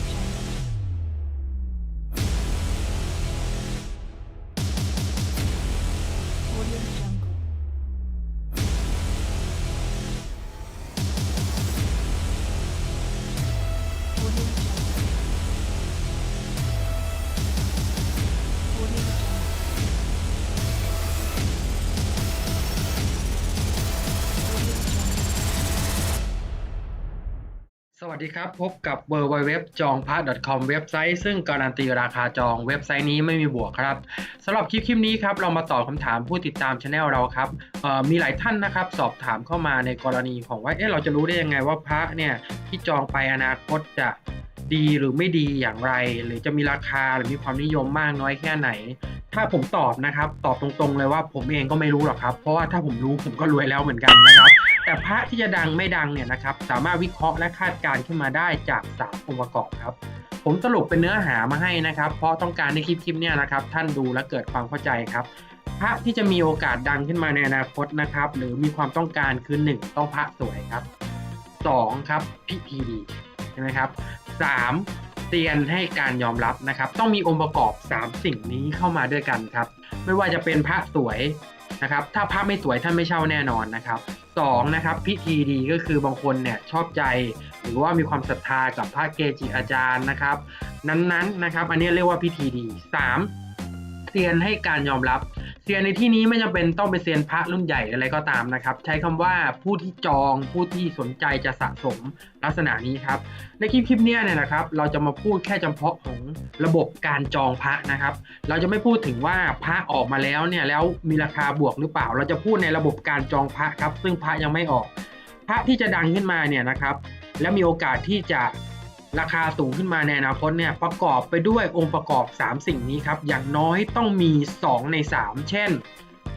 subscription. ดีครับ พบกับ w w w จองพระ .com เว็บไซต์ซึ่งการันตีราคาจองเว็บไซต์นี้ไม่มีบวกครับสำหรับคลิปคลิปนี้ครับ เรามาตอบคำถามผู้ติดตามช anel เราครับมีหลายท่านนะครับ สอบถามเข้ามาในกรณีของว่าเอ๊ะเราจะรู้ได้ยังไงว่าพระเนี่ยที่จองไปอนาคตจะ ดีหรือไม่ดีอย่างไร หรือจะมีราคาหรือมีความนิยมมากน้อยแค่ไหน ถ้าผมตอบนะครับ ตอบตรงๆเลยว่าผมเองก็ไม่รู้หรอกครับ เพราะว่าถ้าผมรู้ผมก็รวยแล้วเหมือนกันนะครับ แต่พระที่จะดังไม่ดังเนี่ยนะครับ สามารถวิเคราะห์และคาดการณ์ขึ้นมาได้จากสามองค์ประกอบครับ ผมสรุปเป็นเนื้อหามาให้นะครับ เพราะต้องการในคลิปคลิปเนี่ยนะครับ ท่านดูและเกิดความเข้าใจครับพระที่จะมีโอกาสดังขึ้นมาในอนาคตนะครับ หรือมีความต้องการคือ 1 ต้องพระสวยครับ 2 ครับพิธีดีใช่ไหมครับ 3. เตียนให้การยอมรับนะครับ ต้องมีองค์ประกอบ 3 สิ่งนี้เข้ามาด้วยกันครับ ไม่ว่าจะเป็นพระสวยนะครับ ถ้าพระไม่สวยท่านไม่เช่าแน่นอนนะครับสองนะครับพิธีดีก็คือบางคนเนี่ยชอบใจ หรือว่ามีความศรัทธากับพระเกจิอาจารย์นะครับ นั้นๆนะครับ อันนี้เรียกว่าพิธีดีสามเซียนให้การยอมรับ ซียนในที่นี้ไม่จำเป็นต้องเป็นเซียนพระรุ่นใหญ่อะไรก็ตามนะครับ ใช้คำว่าผู้ที่จองผู้ที่สนใจจะสะสมลักษณะนี้ครับ ในคลิปคลิปนี้เนี่ยนะครับ เราจะมาพูดแค่เฉพาะของระบบการจองพระนะครับ เราจะไม่พูดถึงว่าพระออกมาแล้วเนี่ยแล้วมีราคาบวกหรือเปล่า เราจะพูดในระบบการจองพระครับ ซึ่งพระยังไม่ออก พระที่จะดังขึ้นมาเนี่ยนะครับ และมีโอกาสที่จะ ราคาสูงขึ้นมาในอนาคตเนี่ยประกอบไปด้วยองค์ประกอบ 3 สิ่งนี้ครับ อย่างน้อยต้องมี 2 ใน 3 เช่น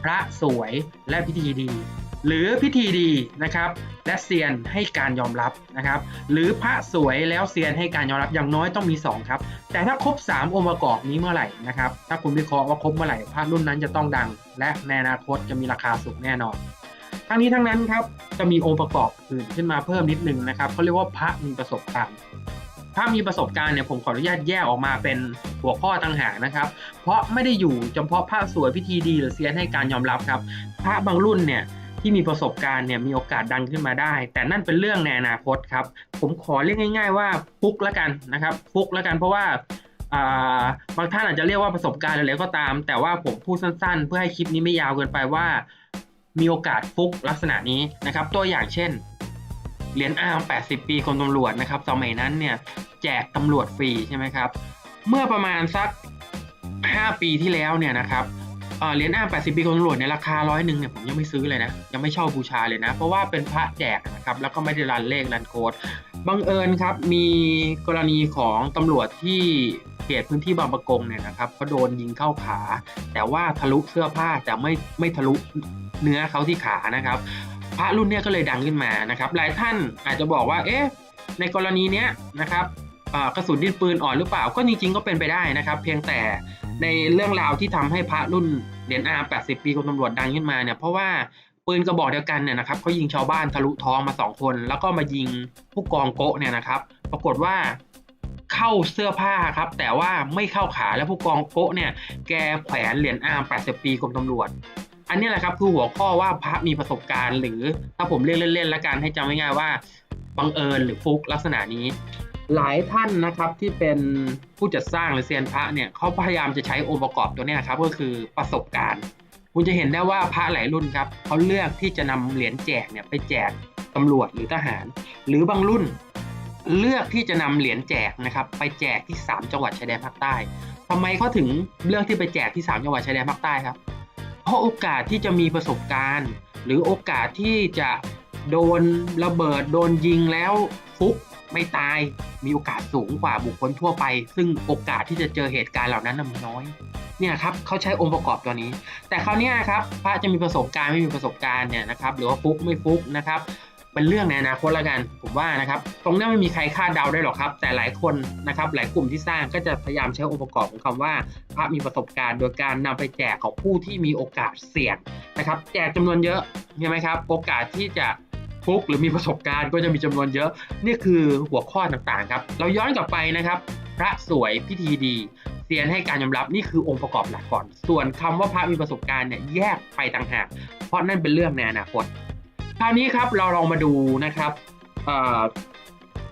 พระสวยและพิธีดี หรือพิธีดีนะครับ และเซียนให้การยอมรับนะครับ หรือพระสวยแล้วเซียนให้การยอมรับอย่างน้อยต้องมี 2 ครับ แต่ถ้าครบ 3 องค์ประกอบนี้เมื่อไหร่นะครับ ถ้าคุณวิเคราะห์ว่าครบเมื่อไหร่พระรุ่นนั้นจะต้องดัง และในอนาคตจะมีราคาสูงแน่นอนทั้งนี้ทั้งนั้นครับจะมีองค์ประกอบอื่นขึ้นมาเพิ่มนิดนึงนะครับเขาเรียกว่าพระมีประสบการณ์ พระมีประสบการณ์เนี่ยผมขออนุญาตแยกออกมาเป็นหัวข้อต่างหากนะครับ เพราะไม่ได้อยู่เฉพาะพระสวยพิธีดี หรือเซียนให้การยอมรับครับพระบางรุ่นเนี่ยที่มีประสบการณ์เนี่ยมีโอกาสดังขึ้นมาได้ แต่นั่นเป็นเรื่องในอนาคตครับผมขอเรียกง่าย ๆ ว่าฟุกแล้วกันนะครับฟุกแล้วกันเพราะว่าบางท่านอาจจะเรียกว่าประสบการณ์อะไรก็ตาม แต่ว่าผมพูดสั้น ๆ เพื่อให้คลิปนี้ไม่ยาวเกินไปว่า มีโอกาสฟุกลักษณะนี้นะครับ ตัวอย่างเช่น เหรียญอาร์ม80 ปีกรมตำรวจนะครับสมัยนั้นเนี่ยแจกตำรวจฟรีใช่ไหมครับ เมื่อประมาณสัก 5 ปีที่แล้วเนี่ยนะครับเหรียญอาร์ม80 ปีกรมตำรวจในราคาร้อยหนึ่งเนี่ยผมยังไม่ซื้อเลยนะยังไม่เช่าบูชาเลยนะ เพราะว่าเป็นพระแจกนะครับแล้วก็ไม่ได้รันเลขรันโค้ดบังเอิญครับมีกรณีของตำรวจที่เขตพื้นที่บางประกงเนี่ยนะครับเขาโดนยิงเข้าขา แต่ว่าทะลุเสื้อผ้าแต่ไม่ไม่ทะลุเนื้อเขาที่ขานะครับ พระรุ่นเนี้ยก็เลยดังขึ้นมานะครับ หลายท่านอาจจะบอกว่า เอ๊ะ ในกรณีเนี้ยนะครับกระสุนดินปืนอ่อนหรือเปล่า ก็จริงๆก็เป็นไปได้นะครับ เพียงแต่ในเรื่องราวที่ทำให้พระรุ่นเหรียญอา80ปีกรมตำรวจดังขึ้นมาเนี่ยเพราะว่าปืนกระบอกเดียวกันเนี่ยนะครับเขายิงชาวบ้านทะลุท้องมาสองคน แล้วก็มายิงผู้กองโกะเนี่ยนะครับ ปรากฏว่าเข้าเสื้อผ้าครับ แต่ว่าไม่เข้าขาแล้วผู้กองโกะเนี่ยแกแขวนเหรียญอาร์ม80 ปีกรมตำรวจ อันนี้แหละครับคือหัวข้อว่าพระมีประสบการณ์ หรือถ้าผมเรียกเล่นๆแล้วกันให้จำง่ายๆว่าบังเอิญหรือฟุกลักษณะนี้ หลายท่านนะครับที่เป็นผู้จัดสร้างหรือเซียนพระเนี่ยเขาพยายามจะใช้องค์ประกอบตัวนี้นะครับก็คือประสบการณ์ คุณจะเห็นได้ว่าพระหลายรุ่นครับเขาเลือกที่จะนำเหรียญแจกเนี่ยไปแจกตำรวจหรือทหาร หรือบางรุ่นเลือกที่จะนำเหรียญแจกนะครับไปแจกที่ 3 จังหวัดชายแดนภาคใต้ทำไมเขาถึงเลือกที่ไปแจกที่ 3 จังหวัดชายแดนภาคใต้ครับ เพราะโอกาสที่จะมีประสบการณ์ หรือโอกาสที่จะโดนระเบิดโดนยิงแล้วฟุกไม่ตายมีโอกาสสูงกว่าบุคคลทั่วไป ซึ่งโอกาสที่จะเจอเหตุการณ์เหล่านั้นมันน้อยเนี่ยครับเขาใช้องค์ประกอบตัวนี้ แต่คราวนี้ครับพระจะมีประสบการณ์ไม่มีประสบการณ์เนี่ยนะครับหรือว่าฟุกไม่ฟุกนะครับ เป็นเรื่องในอนาคตแล้วกัน ผมว่านะครับ ตรงนี้ไม่มีใครคาดเดาได้หรอกครับ แต่หลายคนนะครับ หลายกลุ่มที่สร้างก็จะพยายามใช้องค์ประกอบของคำว่าพระมีประสบการณ์ โดยการนำไปแจกของผู้ที่มีโอกาสเสี่ยงนะครับ แจกจำนวนเยอะใช่ไหมครับ โอกาสที่จะฟุกหรือมีประสบการณ์ก็จะมีจำนวนเยอะ นี่คือหัวข้อต่างๆครับ เราย้อนกลับไปนะครับ พระสวยพิธีดีเซียนให้การยอมรับนี่คือองค์ประกอบหลักก่อน ส่วนคำว่าพระมีประสบการณ์เนี่ยแยกไปต่างหาก เพราะนั่นเป็นเรื่องในอนาคต คราวนี้ครับเราลองมาดูนะครับ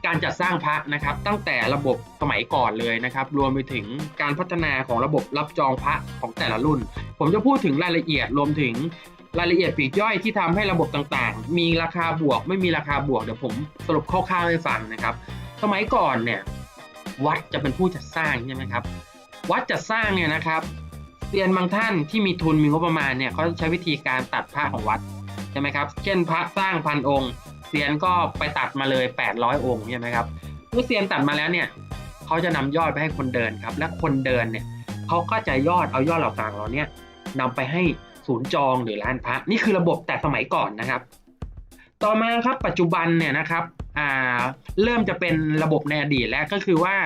การจัดสร้างพระนะครับ ตั้งแต่ระบบสมัยก่อนเลยนะครับ รวมไปถึงการพัฒนาของระบบรับจองพระของแต่ละรุ่น ผมจะพูดถึงรายละเอียดรวมถึงรายละเอียดปีกย่อยที่ทำให้ระบบต่างๆ มีราคาบวก ไม่มีราคาบวกเดี๋ยวผมสรุปคร่าวๆให้ฟังนะครับ สมัยก่อนเนี่ยวัดจะเป็นผู้จัดสร้างใช่ไหมครับวัดจัดสร้างเนี่ยนะครับเซียนบางท่านที่มีทุนมีงบประมาณเนี่ยเขาใช้วิธีการตัดพระของวัด ใช่ไหมครับ เช่นพระสร้างพันองค์เซียนก็ไปตัดมาเลย 800 องค์ใช่ไหมครับเมื่อเซียนตัดมาแล้วเนี่ยเขาจะนำยอดไปให้คนเดินครับ และคนเดินเนี่ยเขาก็จะยอดเอายอดเหล่าต่างเหล่าเนี้นำไปให้ศูนย์จองหรือร้านพระนี่คือระบบแต่สมัยก่อนนะครับ ต่อมาครับปัจจุบันเนี่ยนะครับอ่าเริ่มจะเป็นระบบในอดีตแล้วก็คือว่า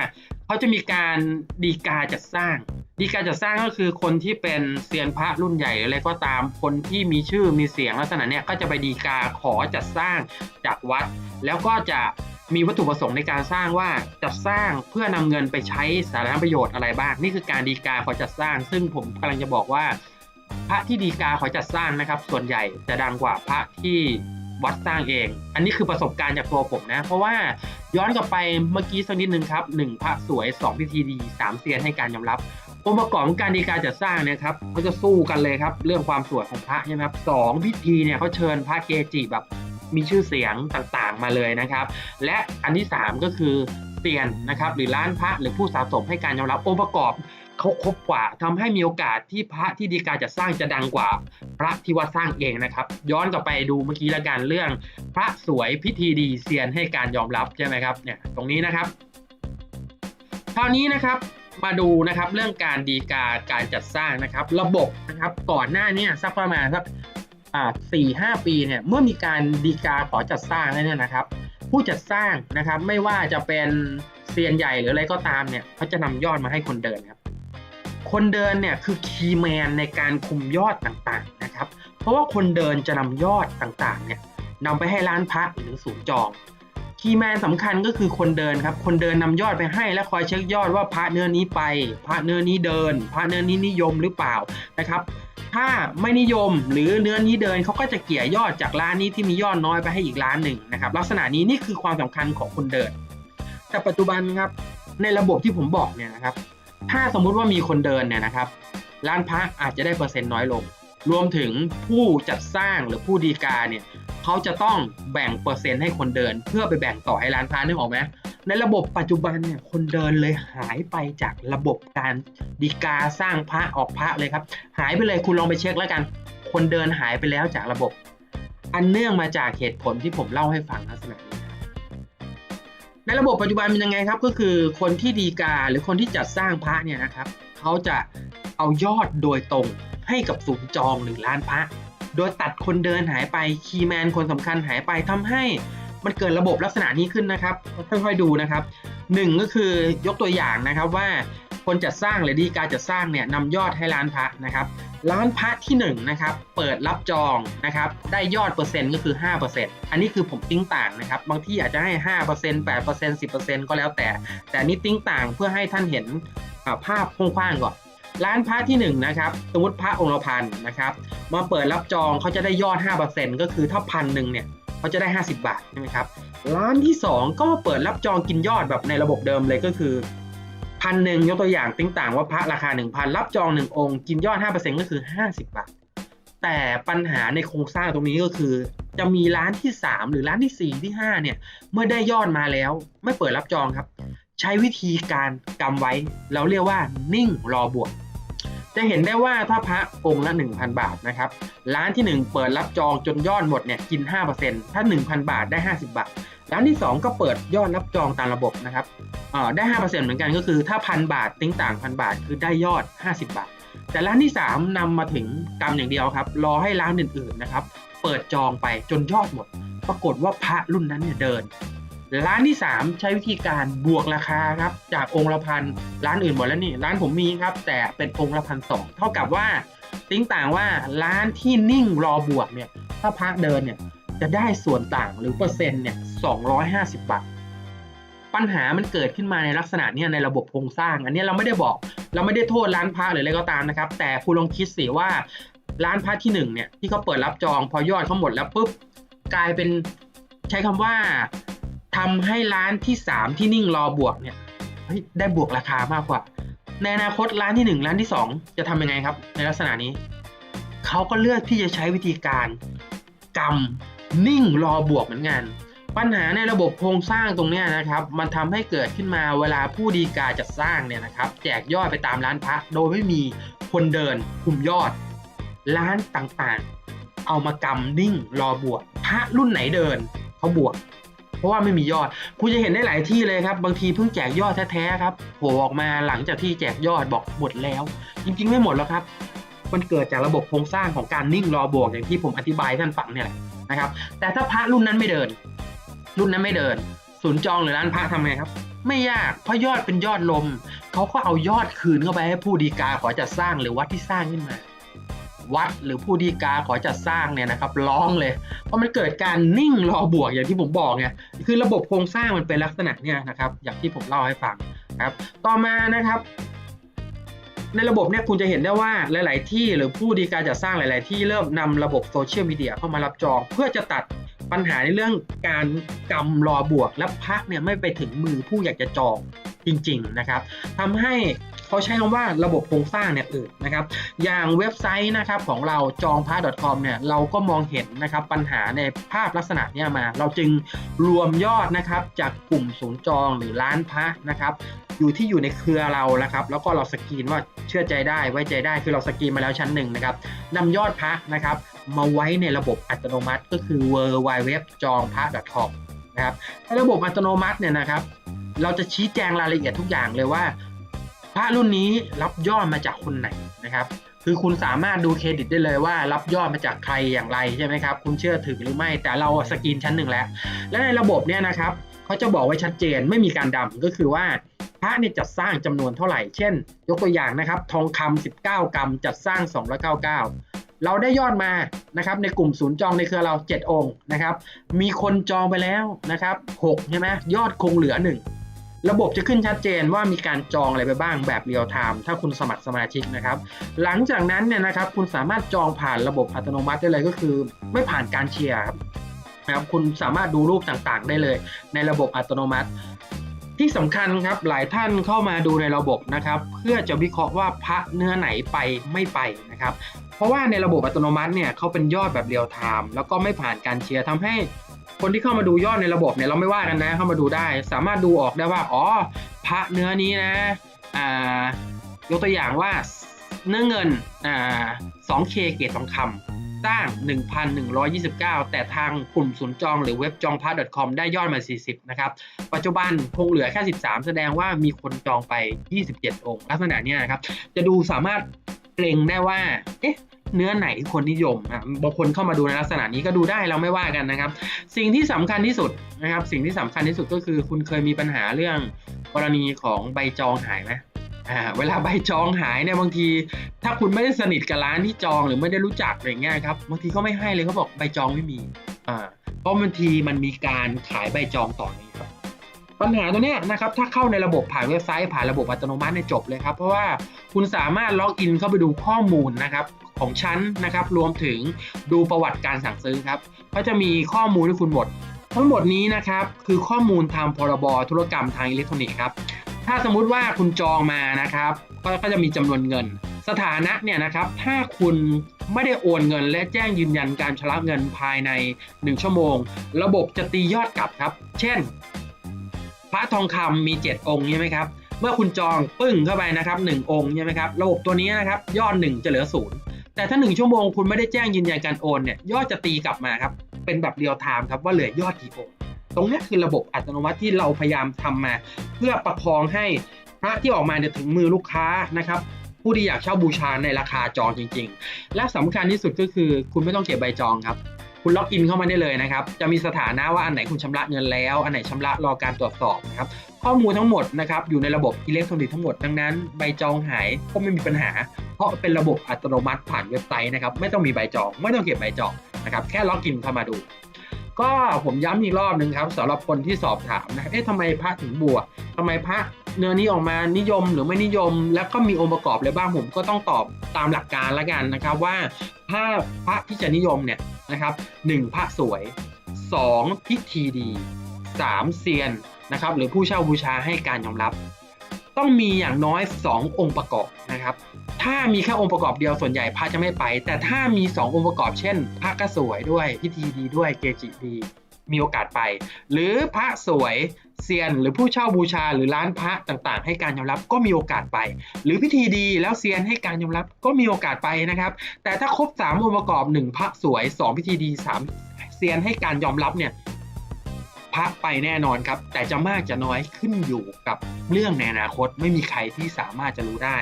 เขาจะมีการดีกาจัดสร้าง ดีกาจัดสร้างก็คือคนที่เป็นเซียนพระรุ่นใหญ่หรืออะไรก็ตามคนที่มีชื่อมีเสียงลักษณะเนี้ยก็จะไปดีกาขอจัดสร้างจากวัด แล้วก็จะมีวัตถุประสงค์ในการสร้างว่าจัดสร้างเพื่อนำเงินไปใช้สาธารณประโยชน์อะไรบ้าง นี่คือการดีกาขอจัดสร้าง ซึ่งผมกำลังจะบอกว่า พระที่ดีกาขอจัดสร้างนะครับ ส่วนใหญ่จะดังกว่าพระที่วัดสร้างเอง อันนี้คือประสบการณ์จากตัวผมนะ เพราะว่าย้อนกลับไปเมื่อกี้สักนิดนึงครับหนึ่งพระสวยสองพิธีดีสามเซียนให้การยอมรับ องค์ประกอบของการดีกาจัดสร้างเนี่ยครับเขาจะสู้กันเลยครับ เรื่องความสวยของพระใช่ไหมครับสองพิธีเนี่ยเขาเชิญพระเกจิแบบมีชื่อเสียงต่างๆมาเลยนะครับ และอันที่สามก็คือเซียนนะครับหรือร้านพระหรือผู้สะสมให้การยอมรับองค์ประกอบเขาครบกว่าทำให้มีโอกาสที่พระที่ดีการจะสร้างจะดังกว่า พระที่วัดสร้างเองนะครับ ย้อนกลับไปดูเมื่อกี้ละกันเรื่อง พระสวยพิธีดีเซียนให้การยอมรับใช่ไหมครับเนี่ยตรงนี้นะครับคราวนี้นะครับ มาดูนะครับเรื่องการดีกาการจัดสร้างนะครับ ระบบนะครับก่อนหน้านี้สักประมาณสักอ่าสี่ห้าปีเนี่ยเมื่อมีการดีกาขอจัดสร้างแล้วเนี่ยนะครับ ผู้จัดสร้างนะครับไม่ว่าจะเป็นเซียนใหญ่หรืออะไรก็ตามเนี่ยเขาจะนำยอดมาให้คนเดินครับคนเดินเนี่ยคือคีย์แมนในการคุมยอดต่างๆนะครับ เพราะว่าคนเดินจะนำยอดต่างๆเนี่ยนำไปให้ร้านพระหรือศูนย์จอง คีย์แมนสำคัญก็คือคนเดินครับ คนเดินนำยอดไปให้และคอยเช็คยอดว่าพระเนื้อนี้ไปพระเนื้อนี้เดินพระเนื้อนี้นิยมหรือเปล่านะครับ ถ้าไม่นิยมหรือเนื้อนี้เดินเขาก็จะเกี่ยยอดจากร้านนี้ที่มียอดน้อยไปให้อีกร้านหนึ่งนะครับ ลักษณะนี้นี่คือความสำคัญของคนเดิน แต่ปัจจุบันครับในระบบที่ผมบอกเนี่ยนะครับ ถ้าสมมุติว่ามีคนเดินเนี่ยนะครับ ร้านพระอาจจะได้เปอร์เซ็นต์น้อยลง รวมถึงผู้จัดสร้างหรือผู้ดีกาเนี่ย เขาจะต้องแบ่งเปอร์เซ็นต์ให้คนเดิน เพื่อไปแบ่งต่อให้ร้านพระนึกออกไหมในระบบปัจจุบันเนี่ยคนเดินเลยหายไปจากระบบการดีกาสร้างพระออกพระเลยครับ หายไปเลยคุณลองไปเช็คแล้วกัน คนเดินหายไปแล้วจากระบบ อันเนื่องมาจากเหตุผลที่ผมเล่าให้ฟังลักษณะนี้ครับในระบบปัจจุบันเป็นยังไงครับก็คือคนที่ดีกาหรือคนที่จัดสร้างพระเนี่ยนะครับเขาจะเอายอดโดยตรงให้กับศูนย์จองหรือร้านพระ โดยตัดคนเดินหายไปคีย์แมนคนสำคัญหายไปทำให้มันเกิดระบบลักษณะนี้ขึ้นนะครับค่อยๆดูนะครับหนึ่งก็คือยกตัวอย่างนะครับว่าคนจัดสร้างหรือดีการจัดสร้างเนี่ยนำยอดให้ร้านพระนะครับ ร้านพระที่1นงนะครับเปิดรับจองนะครับได้ยอดเปอร์เซ็นต์ก็คือ 5%อันนี้คือผมติ้งต่างนะครับ บางที่อาจจะให้ 5% 8% 10%ก็แล้วแต่ แต่นี้ติ้งต่างเพื่อให้ท่านเห็นภาพกว้างๆก่อน ร้านพระที่1นะครับสมมติพระองค์ละพันนะครับมาเปิดรับจองเขาจะได้ยอด 5%ก็คือถ้าพันหนึ่งเนี่ยเขาจะได้ 50 บาทใช่ไหมครับร้านที่ 2 ก็มาเปิดรับจองกินยอดแบบในระบบเดิมเลยก็คือพันหนึ่งยกตัวอย่างติ้งต่างว่าพระราคา 1,000 รับจอง 1 องค์ กินยอด 5%ก็คือ 50 บาท แต่ปัญหาในโครงสร้างตรงนี้ก็คือ จะมีร้านที่ 3 หรือร้านที่ 4 ที่ 5 เนี่ย เมื่อได้ยอดมาแล้วไม่เปิดรับจองครับ ใช้วิธีการกำไว้ เราเรียกว่านิ่งรอบวก จะเห็นได้ว่าถ้าพระองค์ละ 1,000 บาทนะครับร้านที่ 1 เปิดรับจองจนยอดหมดเนี่ยกิน 5%ถ้า 1,000 บาทได้ 50 บาท ร้านที่ 2 ก็เปิดยอดรับจองตามระบบนะครับเอ่อได้ 5%เหมือนกันก็คือถ้าพันบาทติ้งต่างพันบาทคือได้ยอด 50 บาท แต่ร้านที่ 3นำมาถึงกรรมอย่างเดียวครับรอให้ร้านอื่นๆนะครับเปิดจองไปจนยอดหมด ปรากฏว่าพระรุ่นนั้นเนี่ยเดิน ร้านที่ 3 ใช้วิธีการบวกราคาครับจากองค์ละพันร้านอื่นหมดแล้วนี่ร้านผมมีครับ แต่เป็นองค์ละพันสองเท่ากับว่าติ้งต่างว่าร้านที่นิ่งรอบวกเนี่ยถ้าพระเดินเนี่ยจะได้ส่วนต่างหรือเปอร์เซ็นต์เนี่ย250 บาท ปัญหามันเกิดขึ้นมาในลักษณะเนี้ในระบบโครงสร้าง อันนี้เราไม่ได้บอกเราไม่ได้โทษร้านพระหรืออะไรก็ตามนะครับ แต่คุณลองคิดสิว่าร้านพระที่หนึ่งเนี่ยที่เขาเปิดรับจองพอยอดเขาหมดแล้วปุ๊บกลายเป็นใช้คำว่า ทำให้ร้านที่ 3 ที่นิ่งรอบวกเนี่ยเฮ้ยได้บวกราคามากกว่า ในอนาคตร้านที่ 1 ร้านที่ 2 จะทำยังไงครับ ในลักษณะนี้ เขาก็เลือกที่จะใช้วิธีการกำนิ่งรอบวกเหมือนกัน ปัญหาในระบบโครงสร้างตรงนี้นะครับ มันทำให้เกิดขึ้นมาเวลาผู้ดีกาจัดสร้างเนี่ยนะครับ แจกยอดไปตามร้านพระโดยไม่มีคนเดินคุมยอด ร้านต่างๆ เอามากำนิ่งรอบวกพระรุ่นไหนเดินเขาบวก เพราะว่าไม่มียอด คุณจะเห็นได้หลายที่เลยครับ บางทีเพิ่งแจกยอดแท้ๆครับโผล่ออกมาหลังจากที่แจกยอดบอกหมดแล้ว จริงๆไม่หมดแล้วครับ มันเกิดจากระบบโครงสร้างของการนิ่งรอบวกอย่างที่ผมอธิบายท่านฟังเนี่ยแหละนะครับ แต่ถ้าพระรุ่นนั้นไม่เดิน รุ่นนั้นไม่เดินศูนย์จองหรือร้านพระทำไงครับ ไม่ยากเพราะยอดเป็นยอดลมเขาก็เอายอดคืนเข้าไปให้ผู้ดีกาขอจัดสร้างหรือวัดที่สร้างขึ้นมา วัดหรือผู้ดีกาขอจัดสร้างเนี่ยนะครับร้องเลย เพราะมันเกิดการนิ่งรอบวกอย่างที่ผมบอกไงคือระบบโครงสร้างมันเป็นลักษณะเนี่ยนะครับอย่างที่ผมเล่าให้ฟังครับต่อมานะครับในระบบเนี่ยคุณจะเห็นได้ว่าหลาย ๆ ที่หรือผู้ดีการจัดสร้างหลาย ๆ ที่เริ่มนำระบบโซเชียลมีเดียเข้ามารับจอง เพื่อจะตัดปัญหาในเรื่องการกำรอบวกและพักเนี่ยไม่ไปถึงมือผู้อยากจะจองจริง ๆ นะครับทำให้ เขาใช้คำว่าระบบโครงสร้างเนี่ยอื่นนะครับ อย่างเว็บไซต์นะครับของเราจองพา .com เนี่ยเราก็มองเห็นนะครับปัญหาในภาพลักษณะเนี้ยมา เราจึงรวมยอดนะครับจากกลุ่มศูนย์จองหรือร้านพระนะครับอยู่ที่อยู่ในเครือเรานะครับ แล้วก็เราสกรีนว่าเชื่อใจได้ไว้ใจได้คือเราสกรีนมาแล้วชั้นหนึ่งนะครับนำยอดพระนะครับ มาไว้ในระบบอัตโนมัติ ก็คือ w w w จองพระ .com นะครับในระบบอัตโนมัติเนี่ยนะครับ เราจะชี้แจงรายละเอียดทุกอย่างเลยว่า พระรุ่นนี้รับยอดมาจากคนไหนนะครับ คือคุณสามารถดูเครดิตได้เลยว่า รับยอดมาจากใครอย่างไรใช่ไหมครับ คุณเชื่อถือหรือไม่ แต่เราสกรีนชั้นหนึ่งแล้ว และในระบบเนี่ยนะครับเขาจะบอกไว้ชัดเจนไม่มีการดำก็คือว่าพระเนี่ยจัดสร้างจำนวนเท่าไหร่ เช่น ยกตัวอย่างนะครับ ทองคำ19 กรัม จัดสร้าง 299 เราได้ยอดมานะครับในกลุ่มศูนย์จองในเครือเรา 7 องค์นะครับ มีคนจองไปแล้วนะครับ6ใช่ไหมยอดคงเหลือ 1 ระบบจะขึ้นชัดเจนว่ามีการจองอะไรไปบ้างแบบเรียลไทม์ถ้าคุณสมัครสมาชิกนะครับ หลังจากนั้นเนี่ยนะครับคุณสามารถจองผ่านระบบอัตโนมัติได้เลยก็คือ ไม่ผ่านการเชียร์ครับนะครับคุณสามารถดูรูปต่างๆ ได้เลย ในระบบอัตโนมัติ ที่สำคัญครับหลายท่านเข้ามาดูในระบบนะครับ เพื่อจะวิเคราะห์ว่าพระเนื้อไหนไปไม่ไปนะครับ เพราะว่าในระบบอัตโนมัติเนี่ยเขาเป็นยอดแบบเรียลไทม์แล้วก็ไม่ผ่านการเชียร์ทำให้ คนที่เข้ามาดูยอดในระบบเนี่ยเราไม่ว่ากันนะ เข้ามาดูได้ สามารถดูออกได้ว่าอ๋อพระเนื้อนี้นะอ่ายกตัวอย่างว่าเนื้อเงินอ่า 2K เกรดทองคำสร้าง 1,129 แต่ทางกลุ่มศูนย์จองหรือเว็บจองพระ .com ได้ยอดมา 40 นะครับ ปัจจุบันคงเหลือแค่ 13 แสดงว่ามีคนจองไป 27 องค์ ลักษณะเนี้ยนะครับ จะดูสามารถเกรงได้ว่า เอ๊ะ เนื้อไหนคนนิยมอะบางคนเข้ามาดูในลักษณะนี้ก็ดูได้เราไม่ว่ากันนะครับ สิ่งที่สำคัญที่สุดนะครับ สิ่งที่สำคัญที่สุดก็คือ คุณเคยมีปัญหาเรื่องกรณีของใบจองหายไหมอ่าเวลาใบจองหายเนี่ยบางที ถ้าคุณไม่ได้สนิทกับร้านที่จองหรือไม่ได้รู้จักอะไรเงี้ยครับบางทีเขาไม่ให้เลยเขาบอกใบจองไม่มีอ่าเพราะบางทีมันมีการขายใบจองต่อนี้ครับปัญหาตัวเนี้ยนะครับถ้าเข้าในระบบผ่านเว็บไซต์ผ่านระบบอัตโนมัติเนี่ยจบเลยครับ เพราะว่าคุณสามารถล็อกอินเข้าไปดูข้อมูลนะครับ ของชั้นนะครับ รวมถึงดูประวัติการสั่งซื้อครับก็จะมีข้อมูลให้คุณหมด ทั้งหมดนี้นะครับคือข้อมูลทางพรบธุรกรรมทางอิเล็กทรอนิกส์ครับถ้าสมมุติว่าคุณจองมานะครับ ก็จะมีจำนวนเงิน สถานะเนี่ยนะครับถ้าคุณไม่ได้โอนเงิน และแจ้งยืนยันการชำระเงินภายใน 1 ชั่วโมง ระบบจะตียอดกลับครับ เช่น พระทองคำมี 7 องค์ใช่ไหมครับเมื่อคุณจองปึ้งเข้าไปนะครับ1องค์ใช่ไหมครับระบบตัวนี้นะครับยอด 1 จะเหลือศูนย์ แต่ถ้า 1 ชั่วโมงคุณไม่ได้แจ้งยืนยันการโอนเนี่ยยอดจะตีกลับมาครับ เป็นแบบเรียลไทม์ครับว่าเหลือยอดกี่องค์ตรงนี้คือระบบอัตโนมัติที่เราพยายามทำมา เพื่อประคองให้พระที่ออกมาเนี่ยถึงมือลูกค้านะครับผู้ที่อยากเช่าบูชาในราคาจองจริง ๆ และสำคัญที่สุดก็คือ คุณไม่ต้องเก็บใบจองครับคุณล็อกอินเข้ามาได้เลยนะครับ จะมีสถานะว่าอันไหนคุณชำระเงินแล้ว อันไหนชำระรอการตรวจสอบนะครับ ข้อมูลทั้งหมดนะครับอยู่ในระบบอิเล็กทรอนิกส์ทั้งหมดดังนั้นใบจองหายก็ไม่มีปัญหา เพราะเป็นระบบอัตโนมัติผ่านเว็บไซต์นะครับไม่ต้องมีใบจองไม่ต้องเก็บใบจองนะครับแค่ล็อกอินเข้ามาดู ก็ผมย้ำอีกรอบหนึ่งครับสำหรับคนที่สอบถามนะเอ๊ะทำไมพระถึงบวกทำไมพระเนื้อนี้ออกมานิยมหรือไม่นิยม แล้วก็มีองค์ประกอบอะไรบ้างผมก็ต้องตอบตามหลักการละกันนะครับว่าถ้าพระที่จะนิยมเนี่ยนะครับหนึ่งพระสวย 2 พิธีดี 3 เซียน นะครับหรือผู้เช่าบูชาให้การยอมรับ ต้องมีอย่างน้อย 2 องค์ประกอบนะครับ ถ้ามีแค่องค์ประกอบเดียวส่วนใหญ่พระจะไม่ไป แต่ถ้ามี 2 องค์ประกอบเช่นพระก็สวยด้วยพิธีดีด้วยเกจิดีมีโอกาสไป หรือพระสวยเซียนหรือผู้เช่าบูชาหรือร้านพระต่างๆ ให้การยอมรับก็มีโอกาสไป หรือพิธีดีแล้วเซียนให้การยอมรับก็มีโอกาสไปนะครับ แต่ถ้าครบ3องค์ประกอบ 1 พระสวย 2 พิธีดี 3 เซียนให้การยอมรับเนี่ย พระไปแน่นอนครับ แต่จะมากจะน้อยขึ้นอยู่กับเรื่องในอนาคตไม่มีใครที่สามารถจะรู้ได้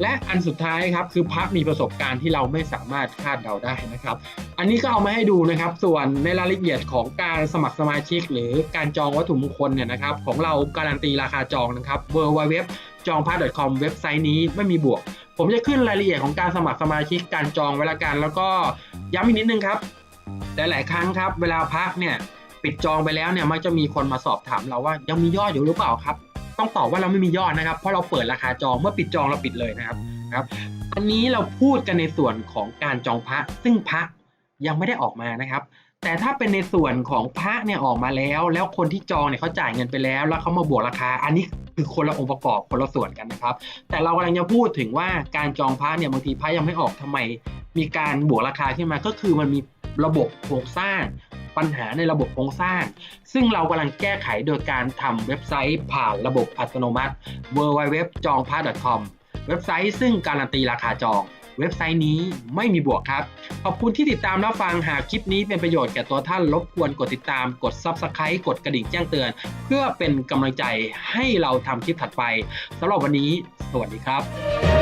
และอันสุดท้ายครับคือพระมีประสบการณ์ที่เราไม่สามารถคาดเดาได้นะครับ อันนี้ก็เอามาให้ดูนะครับ ส่วนในรายละเอียดของการสมัครสมาชิก หรือการจองวัตถุมงคลเนี่ยนะครับ ของเราการันตีราคาจองนะครับ w w w จองพั .com เว็บไซต์นี้ไม่มีบวก ผมจะขึ้นรายละเอียดของการสมัครสมาชิกการจองไว้ละกัน แล้วก็ย้ำอีกนิดนึงครับหลายๆครั้งครับ เวลาพักเนี่ย ปิดจองไปแล้วเนี่ยมักจะมีคนมาสอบถามเราว่ายังมียอดอยู่หรือเปล่าครับ ต้องตอบว่าเราไม่มียอดนะครับ เพราะเราเปิดราคาจองเมื่อปิดจองเราปิดเลยนะครับครับ อันนี้เราพูดกันในส่วนของการจองพระ ซึ่งพระยังไม่ได้ออกมานะครับ แต่ถ้าเป็นในส่วนของพระเนี่ยออกมาแล้ว แล้วคนที่จองเนี่ยเขาจ่ายเงินไปแล้ว แล้วเขามาบวกราคา อันนี้คือคนละองค์ประกอบคนละส่วนกันนะครับ แต่เรากำลังจะพูดถึงว่าการจองพระเนี่ยบางทีพระยังไม่ออกทำไม มีการบวกราคาขึ้นมาก็คือมันมีระบบโครงสร้าง ปัญหาในระบบโครงสร้าง ซึ่งเรากำลังแก้ไขโดยการทำเว็บไซต์ผ่านระบบอัตโนมัติ w w w จองพา .com เว็บไซต์ซึ่งการันตีราคาจอง เว็บไซต์นี้ไม่มีบวกครับ ขอบคุณที่ติดตามรับฟังหากคลิปนี้เป็นประโยชน์แก่ตัวท่านรบกวนกดติดตามกด Subscribe กดกระดิ่งแจ้งเตือน เพื่อเป็นกำลังใจให้เราทำคลิปถัดไปสำหรับวันนี้ สวัสดีครับ